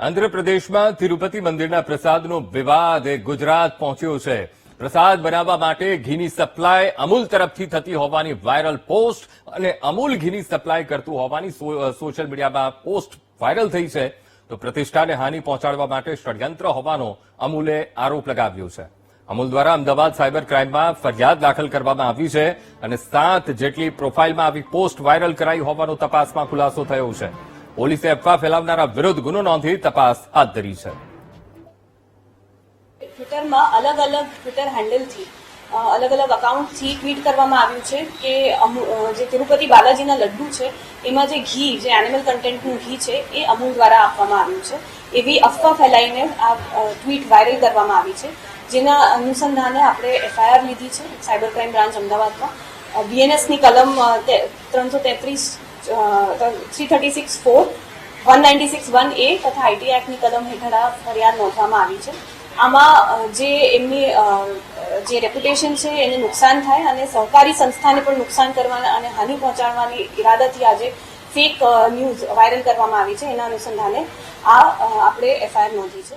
આંધ્રપ્રદેશમાં તિરુપતિ મંદિરના પ્રસાદનો વિવાદ એ ગુજરાત પહોંચ્યો છે. પ્રસાદ બનાવવા માટે ઘીની સપ્લાય અમૂલ તરફથી થતી હોવાની વાયરલ પોસ્ટ અને અમૂલ ઘીની સપ્લાય કરતું હોવાની સોશિયલ મીડિયામાં પોસ્ટ વાયરલ થઈ છે. તો પ્રતિષ્ઠાને હાનિ પહોંચાડવા માટે ષડયંત્ર હોવાનો અમૂલે આરોપ લગાવ્યો છે. અમૂલ દ્વારા અમદાવાદ સાયબર ક્રાઇમમાં ફરિયાદ દાખલ કરવામાં આવી છે અને સાત જેટલી પ્રોફાઇલમાં આવી પોસ્ટ વાયરલ કરાઈ હોવાનો તપાસમાં ખુલાસો થયો છે. પોલીસે અફવા ફેલાવનારા વિરુદ્ધ ગુનો નોંધી તપાસ હાથ ધરી છે. ટ્વિટરમાં અલગ અલગ ટ્વિટર હેન્ડલથી અલગ અલગ અકાઉન્ટથી ટ્વીટ કરવામાં આવ્યું છે કે જે તિરુપતિ બાલાજીના લડ્ડુ છે, એમાં જે ઘી, જે એનિમલ કન્ટેન્ટનું ઘી છે, એ અમૂલ દ્વારા આપવામાં આવ્યું છે. એવી અફવા ફેલાઈને આ ટ્વીટ વાયરલ કરવામાં આવી છે. જેના અનુસંધાને આપણે એફઆઈઆર લીધી છે, સાયબર ક્રાઇમ બ્રાન્ચ અમદાવાદમાં. બીએનએસની કલમ ત્રણસો તેત્રીસ three thirty six four, one ninety six one A તથા આઈટી એક્ટની કલમ હેઠળ ફરિયાદ નોંધવામાં આવી છે. આમાં જે એમની જે રેપ્યુટેશન છે એને નુકસાન થાય અને સહકારી સંસ્થાને પણ નુકસાન કરવાના અને હાનિ પહોંચાડવાની ઈરાદાથી આજે ફેક ન્યૂઝ વાયરલ કરવામાં આવી છે. એના અનુસંધાને આ આપણે એફઆઈઆર નોંધી છે.